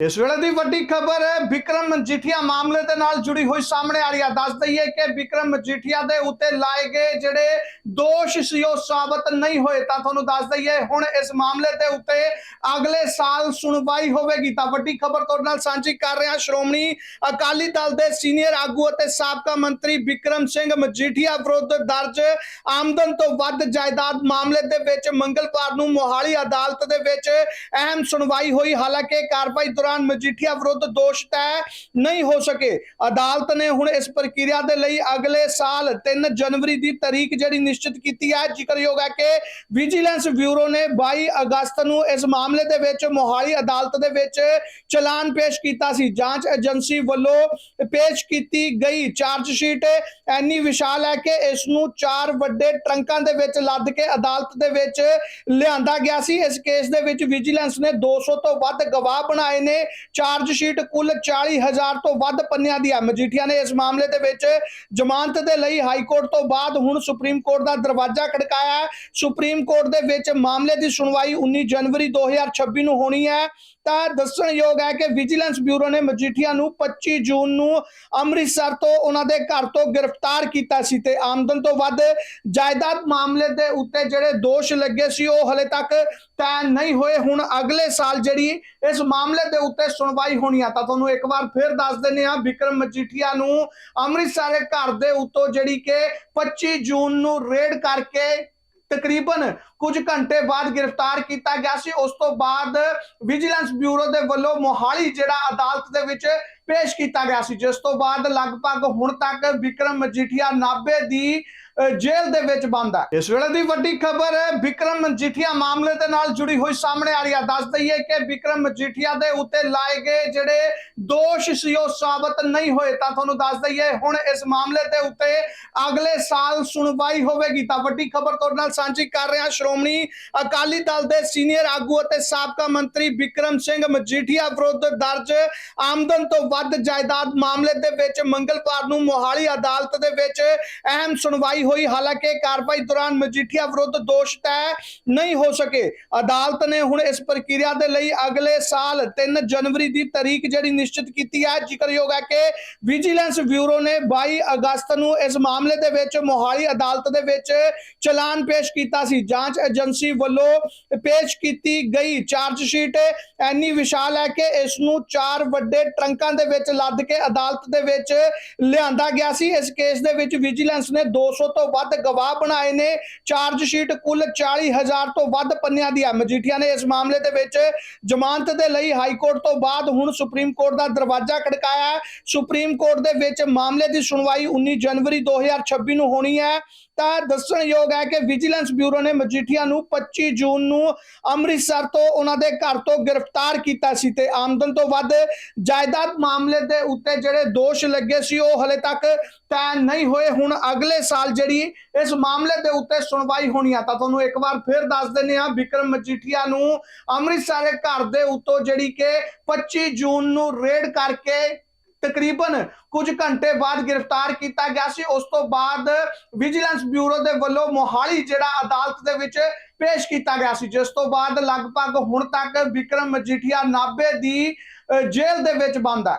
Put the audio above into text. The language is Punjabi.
ਇਸ ਵੇਲੇ ਦੀ ਵੱਡੀ ਖਬਰ ਹੈ ਵਿਕਰਮ ਮਜੀਠੀਆ ਮਾਮਲੇ ਦੇ ਨਾਲ ਜੁੜੀ ਹੋਈ ਸਾਹਮਣੇ ਆ ਰਹੀ ਹੈ ਦੱਸ ਦਈਏ ਕਿ ਵਿਕਰਮ ਮਜੀਠੀਆ ਦੇ ਉੱਤੇ ਲਾਏ ਗਏ ਜਿਹੜੇ ਦੋਸ਼ ਸੀ, ਉਹ ਸਾਬਤ ਨਹੀਂ ਹੋਏ। ਤਾਂ ਤੁਹਾਨੂੰ ਦੱਸ ਦਈਏ, ਹੁਣ ਇਸ ਮਾਮਲੇ ਦੇ ਉੱਤੇ ਅਗਲੇ ਸਾਲ ਸੁਣਵਾਈ ਹੋਵੇਗੀ। ਤਾਂ ਵੱਡੀ ਖਬਰ ਤੁਹਾਡੇ ਨਾਲ ਸਾਂਝੀ ਕਰ ਰਿਹਾ ਸ਼੍ਰੋਮਣੀ ਅਕਾਲੀ ਦਲ ਦੇ ਸੀਨੀਅਰ ਆਗੂ ਅਤੇ ਸਾਬਕਾ ਮੰਤਰੀ ਵਿਕਰਮ ਸਿੰਘ ਮਜੀਠੀਆ ਵਿਰੁੱਧ ਦਰਜ ਆਮਦਨ ਤੋਂ ਵੱਧ ਜਾਇਦਾਦ ਮਾਮਲੇ ਦੇ ਵਿੱਚ ਮੰਗਲਵਾਰ ਨੂੰ ਮੋਹਾਲੀ ਅਦਾਲਤ ਦੇ ਵਿੱਚ ਅਹਿਮ ਸੁਣਵਾਈ ਹੋਈ। ਹਾਲਾਂਕਿ ਕਾਰਵਾਈ ਦੌਰਾਨ ਮਜੀਠੀਆ ਵਿਰੁੱਧ ਦੋਸ਼ ਤੈਅ ਨਹੀਂ ਹੋ ਸਕੇ। ਅਦਾਲਤ ਨੇ ਹੁਣ ਇਸ ਪ੍ਰਕਿਰਿਆ ਦੇ ਲਈ ਅਗਲੇ ਸਾਲ 3 ਜਨਵਰੀ ਦੀ ਤਾਰੀਖ ਜਿਹੜੀ ਨਿਸ਼ਚਿਤ ਕੀਤੀ ਹੈ, ਜ਼ਿਕਰਯੋਗ ਹੈ ਕਿ ਵਿਜੀਲੈਂਸ ਬਿਊਰੋ ਨੇ 22 ਅਗਸਤ ਨੂੰ ਇਸ ਮਾਮਲੇ ਦੇ ਵਿੱਚ ਮੋਹਾਲੀ ਅਦਾਲਤ ਦੇ ਵਿੱਚ ਚਲਾਨ ਪੇਸ਼ ਕੀਤਾ ਸੀ। ਜਾਂਚ ਏਜੰਸੀ ਵੱਲੋਂ ਪੇਸ਼ ਕੀਤੀ ਗਈ ਚਾਰਜ ਸ਼ੀਟ ਐਨੀ ਵਿਸ਼ਾਲ ਹੈ ਕਿ ਇਸ ਨੂੰ ਚਾਰ ਵੱਡੇ ਟਰੰਕਾਂ ਦੇ ਵਿੱਚ ਲੱਦ ਕੇ ਅਦਾਲਤ ਦੇ ਵਿੱਚ ਲਿਆਂਦਾ ਗਿਆ ਸੀ। ਇਸ ਕੇਸ ਦੇ ਵਿੱਚ ਵਿਜੀਲੈਂਸ ਨੇ 200 ਤੋਂ ਵੱਧ ਗਵਾਹ ਬਣਾਏ ਨੇ। ਚਾਰਜ ਸ਼ੀਟ ਕੁੱਲ 40000 ਤੋਂ ਵੱਧ ਪੰਨਿਆਂ ਦੀ ਹੈ ਮਜੀਠੀਆ ਨੇ ਇਸ ਮਾਮਲੇ ਦੇ ਵਿੱਚ ਜ਼ਮਾਨਤ ਦੇ ਲਈ ਹਾਈ ਕੋਰਟ ਤੋਂ ਬਾਅਦ ਹੁਣ ਸੁਪਰੀਮ ਕੋਰਟ ਦਾ ਦਰਵਾਜ਼ਾ ਖੜਕਾਇਆ ਸੁਪਰੀਮ ਕੋਰਟ ਦੇ ਵਿੱਚ ਮਾਮਲੇ ਦੀ ਸੁਣਵਾਈ 19 ਜਨਵਰੀ 2026 ਨੂੰ ਹੋਣੀ ਹੈ। ਤਾਂ ਦੱਸਣਯੋਗ ਹੈ ਕਿ ਵਿਜੀਲੈਂਸ ਬਿਊਰੋ ਨੇ ਮਜੀਠੀਆ ਨੂੰ 25 ਜੂਨ ਨੂੰ ਅੰਮ੍ਰਿਤਸਰ ਤੋਂ ਉਹਨਾਂ ਦੇ ਘਰ ਤੋਂ ਗ੍ਰਿਫਤਾਰ ਕੀਤਾ ਸੀ ਤੇ ਆਮਦਨ ਤੋਂ ਵੱਧ ਜਾਇਦਾਦ ਮਾਮਲੇ ਦੇ ਉੱਤੇ ਜਿਹੜੇ ਦੋਸ਼ ਲੱਗੇ ਸੀ ਉਹ ਹਲੇ ਤੱਕ ਤੈਅ ਨਹੀਂ ਹੋਏ ਹੁਣ ਅਗਲੇ ਸਾਲ ਜਿਹੜੀ ਇਸ ਮਾਮਲੇ ਦੇ ਉੱਤੇ ਸੁਣਵਾਈ ਹੋਣੀ ਆ। ਤਾਂ ਤੁਹਾਨੂੰ ਇੱਕ ਵਾਰ ਫਿਰ ਦੱਸ ਦਿੰਨੇ ਆ ਵਿਕਰਮ ਮਜੀਠੀਆ ਨੂੰ ਅੰਮ੍ਰਿਤਸਰ ਦੇ ਘਰ ਦੇ ਉੱਤੋਂ ਜਿਹੜੀ ਕਿ 25 ਜੂਨ ਨੂੰ ਰੇਡ ਕਰਕੇ ਤਕਰੀਬਨ ਕੁਝ ਘੰਟੇ ਬਾਅਦ ਗ੍ਰਿਫਤਾਰ ਕੀਤਾ ਗਿਆ ਸੀ। ਉਸ ਤੋਂ ਬਾਅਦ ਵਿਜੀਲੈਂਸ ਬਿਊਰੋ ਦੇ ਵੱਲੋਂ ਮੋਹਾਲੀ ਜਿਹੜਾ ਅਦਾਲਤ ਦੇ ਵਿੱਚ ਪੇਸ਼ ਕੀਤਾ ਗਿਆ ਸੀ। ਜਿਸ ਤੋਂ ਬਾਅਦ ਲਗਭਗ ਹੁਣ ਤੱਕ ਵਿਕਰਮ ਮਜੀਠੀਆ ਨਾਬੇ ਦੀ ਜੇਲ੍ਹ ਦੇ ਵਿੱਚ ਬੰਦ ਹੈ। ਇਸ ਵੇਲੇ ਦੀ ਵੱਡੀ ਖਬਰ ਹੈ ਵਿਕਰਮ ਮਜੀਠੀਆ ਮਾਮਲੇ ਦੇ ਨਾਲ ਜੁੜੀ ਹੋਈ ਸਾਹਮਣੇ ਆ ਰਹੀ ਹੈ। ਦੱਸ ਦਈਏ ਕਿ ਵਿਕਰਮ ਮਜੀਠੀਆ ਦੇ ਉੱਤੇ ਲਾਏ ਗਏ ਜਿਹੜੇ ਦੋਸ਼ ਸੀ, ਉਹ ਸਾਬਤ ਨਹੀਂ ਹੋਏ। ਤਾਂ ਤੁਹਾਨੂੰ ਦੱਸ ਦਈਏ, ਹੁਣ ਇਸ ਮਾਮਲੇ ਦੇ ਉੱਤੇ ਅਗਲੇ ਸਾਲ ਸੁਣਵਾਈ ਹੋਵੇਗੀ। ਤਾਂ ਵੱਡੀ ਖਬਰ ਤੁਹਾਡੇ ਨਾਲ ਸਾਂਝੀ ਕਰ ਰਿਹਾ ਸ਼੍ਰੋਮਣੀ ਅਕਾਲੀ ਦਲ ਦੇ ਸੀਨੀਅਰ ਆਗੂ ਅਤੇ ਸਾਬਕਾ ਮੰਤਰੀ ਵਿਕਰਮ ਸਿੰਘ ਮਜੀਠੀਆ ਵਿਰੁੱਧ ਦਰਜ ਆਮਦਨ ਤੋਂ ਵੱਧ ਜਾਇਦਾਦ ਮਾਮਲੇ ਦੇ ਵਿੱਚ ਮੰਗਲਵਾਰ ਨੂੰ ਮੋਹਾਲੀ ਅਦਾਲਤ ਦੇ ਵਿੱਚ ਅਹਿਮ ਸੁਣਵਾਈ ਹੋਈ। ਹਾਲਾਂਕਿ ਕਾਰਵਾਈ ਦੌਰਾਨ ਮਜੀਠੀਆ ਵਿਰੁੱਧ ਦੋਸ਼ ਤੈਅ ਨਹੀਂ ਹੋ ਸਕੇ। ਅਦਾਲਤ ਨੇ ਹੁਣ ਇਸ ਪ੍ਰਕਿਰਿਆ ਦੇ ਲਈ ਅਗਲੇ ਸਾਲ 3 ਜਨਵਰੀ ਦੀ ਤਾਰੀਖ ਜਿਹੜੀ ਨਿਸ਼ਚਿਤ ਕੀਤੀ ਹੈ, ਜ਼ਿਕਰਯੋਗ ਹੈ ਕਿ ਵਿਜੀਲੈਂਸ ਬਿਊਰੋ ਨੇ 22 ਅਗਸਤ ਨੂੰ ਇਸ ਮਾਮਲੇ ਦੇ ਵਿੱਚ ਮੋਹਾਲੀ ਅਦਾਲਤ ਦੇ ਵਿੱਚ ਚਲਾਨ ਪੇਸ਼ ਕੀਤਾ ਸੀ। ਜਾਂਚ ਏਜੰਸੀ ਵੱਲੋਂ ਪੇਸ਼ ਕੀਤੀ ਗਈ ਚਾਰਜ ਸ਼ੀਟ ਐਨੀ ਵਿਸ਼ਾਲ ਹੈ ਕਿ ਇਸ ਨੂੰ ਚਾਰ ਵੱਡੇ ਟਰੰਕਾਂ ਦੇ ਵਿੱਚ ਲੱਦ ਕੇ ਅਦਾਲਤ ਦੇ ਵਿੱਚ ਲਿਆਂਦਾ ਗਿਆ ਸੀ। ਇਸ ਕੇਸ ਦੇ ਵਿੱਚ ਵਿਜੀਲੈਂਸ ਨੇ 200 ਤੋਂ ਵੱਧ ਗਵਾਹ ਬਣਾਏ ਨੇ। ਚਾਰਜ ਸ਼ੀਟ ਕੁੱਲ 40000 ਤੋਂ ਵੱਧ ਪੰਨਿਆਂ ਦੀ ਹੈ ਮਜੀਠੀਆ ਨੇ। ਇਸ ਮਾਮਲੇ ਦੇ ਵਿੱਚ ਜ਼ਮਾਨਤ ਦੇ ਲਈ ਹਾਈ ਕੋਰਟ ਤੋਂ ਬਾਅਦ ਹੁਣ ਸੁਪਰੀਮ ਕੋਰਟ ਦਾ ਦਰਵਾਜ਼ਾ ਖੜਕਾਇਆ ਸੁਪਰੀਮ ਕੋਰਟ ਦੇ ਵਿੱਚ ਮਾਮਲੇ ਦੀ ਸੁਣਵਾਈ 19 ਜਨਵਰੀ 2026 ਨੂੰ ਹੋਣੀ ਹੈ। ਤਾਂ ਦੱਸਣਯੋਗ ਹੈ ਕਿ ਵਿਜੀਲੈਂਸ ਬਿਊਰੋ ਨੇ ਮਜੀਠੀਆ ਨੂੰ 25 ਜੂਨ ਨੂੰ ਅੰਮ੍ਰਿਤਸਰ ਤੋਂ ਉਹਨਾਂ ਦੇ ਘਰ ਤੋਂ ਗ੍ਰਿਫਤਾਰ ਕੀਤਾ ਸੀ ਤੇ ਆਮਦਨ ਤੋਂ ਵੱਧ ਜਾਇਦਾਦ ਮਾਮਲੇ ਦੇ ਉੱਤੇ ਜਿਹੜੇ ਦੋਸ਼ ਲੱਗੇ ਸੀ, ਉਹ ਹਲੇ ਤੱਕ ਤੈਅ ਨਹੀਂ ਹੋਏ ਹੁਣ ਅਗਲੇ ਸਾਲ ਜਿਹੜੀ ਇਸ ਮਾਮਲੇ ਦੇ ਉੱਤੇ ਸੁਣਵਾਈ ਹੋਣੀ ਆ। ਤਾਂ ਤੁਹਾਨੂੰ ਇੱਕ ਵਾਰ ਫਿਰ ਦੱਸ ਦਿੰਨੇ ਆ ਵਿਕਰਮ ਮਜੀਠੀਆ ਨੂੰ ਅੰਮ੍ਰਿਤਸਰ ਦੇ ਘਰ ਦੇ ਉੱਤੋਂ ਜਿਹੜੀ ਕਿ 25 ਜੂਨ ਨੂੰ ਰੇਡ ਕਰਕੇ ਤਕਰੀਬਨ ਕੁਝ ਘੰਟੇ ਬਾਅਦ ਗ੍ਰਿਫਤਾਰ ਕੀਤਾ ਗਿਆ ਸੀ। ਉਸ ਤੋਂ ਬਾਅਦ ਵਿਜੀਲੈਂਸ ਬਿਊਰੋ ਦੇ ਵੱਲੋਂ ਮੋਹਾਲੀ ਜਿਹੜਾ ਅਦਾਲਤ ਦੇ ਵਿੱਚ ਪੇਸ਼ ਕੀਤਾ ਗਿਆ ਸੀ। ਜਿਸ ਤੋਂ ਬਾਅਦ ਲਗਭਗ ਹੁਣ ਤੱਕ ਵਿਕਰਮ ਮਜੀਠੀਆ ਨਾਬੇ ਦੀ ਜੇਲ੍ਹ ਦੇ ਵਿੱਚ ਬੰਦ ਹੈ